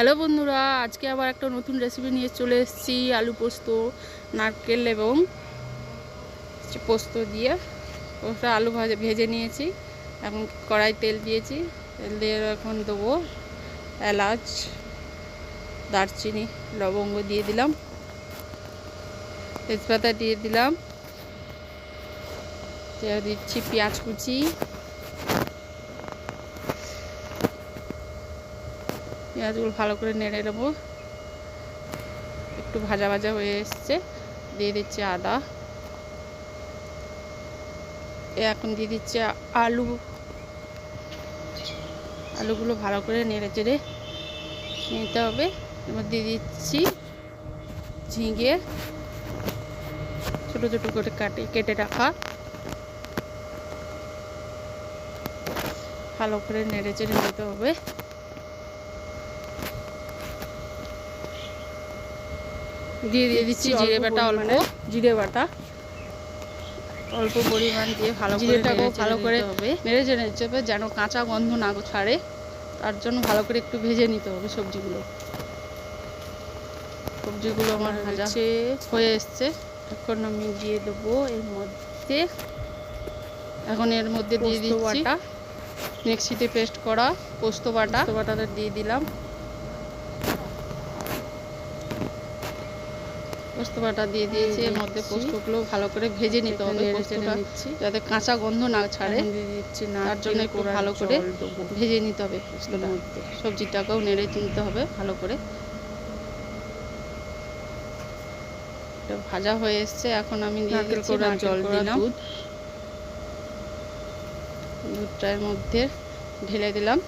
Hello বন্ধুরা, আজকে আবার একটা নতুন রেসিপি নিয়ে চলে এসেছি, আলু পোস্ত, নারকেল এবং পোস্ত দিয়ে। পোস্ত, আলু ভাজে, ভেজে নিয়েছি এখন কড়াই তেল দিয়েছি। তেল দিয়ে এখন দেবো এলাচ, দারচিনি, লবঙ্গ দিয়ে দিলাম। তেজপাতা দিয়ে দিলাম। দিচ্ছি পেঁয়াজ কুচি। পেঁয়াজগুলো ভালো করে নেড়ে নেব। একটু ভাজা ভাজা হয়ে এসছে। দিয়ে দিচ্ছি আদা। এখন দিয়ে দিচ্ছে আলু। আলুগুলো ভালো করে নেড়ে চেড়ে নিতে হবে। এবার দিয়ে দিচ্ছি ঝিঙে। ছোটো ছোটো করে কাটে, কেটে রাখা। ভালো করে নেড়ে চেড়ে নিতে হবে। দিয়ে দিয়ে দিচ্ছি জিরে বাটা অল্প। জিরে বাটা। অল্প পরিমাণ দিয়ে ভালো করে জিরেটাকেও ভালো করে হবে। নেড়ে নিতে হবে যেন কাঁচা গন্ধ না ছাড়ে। তার জন্য ভালো করে একটু ভেজে নিতে হবে সবজিগুলো। সবজিগুলো আমার ভাজা হয়ে এসছে। এখন আমি দিয়ে দেবো এর মধ্যে। এখন এর মধ্যে দিয়ে দিচ্ছি। মিক্সিতে পেস্ট করা পোস্ত বাটা। পোস্ত বাটাটা দিয়ে দিলাম। পোস্ত বাটা দিয়ে দিয়েছি এর মধ্যে। পোস্তগুলো ভালো করে ভেজে নিতে হবে পোস্তটা যাতে কাঁচা গন্ধ না ছাড়ে। দিচ্ছি তার জন্য একটু ভালো করে ভেজে নিতে হবে পোস্তটা। মধ্যে। সবজিটাকেও নেড়ে নিতে হবে ভালো করে। এটা ভাজা হয়ে এসছে এখন আমি দিয়ে দিচ্ছি জল দিলাম। দুধ। দুধটার মধ্যে ঢেলে দিলাম।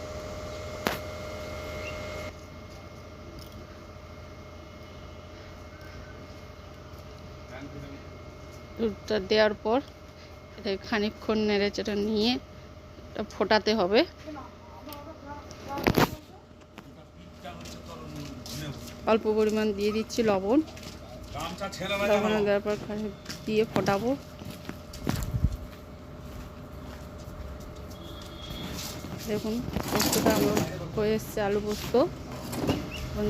দুধটা দেওয়ার পর এটা খানিকক্ষণ নেড়ে চেড়ে নিয়ে এটা ফোটাতে হবে। অল্প পরিমাণ দিয়ে দিচ্ছি লবণ। লবণ দেওয়ার পর খানিক দিয়ে ফোটাবো। দেখুন পোস্তটা আমার হয়ে এসছে আলু পোস্ত।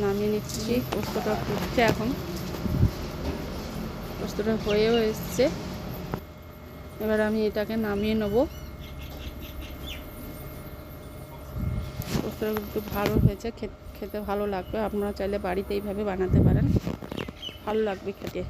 নামিয়ে নিচ্ছি। পোস্তটা ফুটছে এখন। পোস্তটা হয়েও এসছে। এবার আমি এটাকে নামিয়ে নেব। পোস্তটা একটু ভালো হয়েছে, খেতে খেতে ভালো লাগবে। আপনারা চাইলে বাড়িতে এইভাবে বানাতে পারেন। ভালো লাগবে খেতে।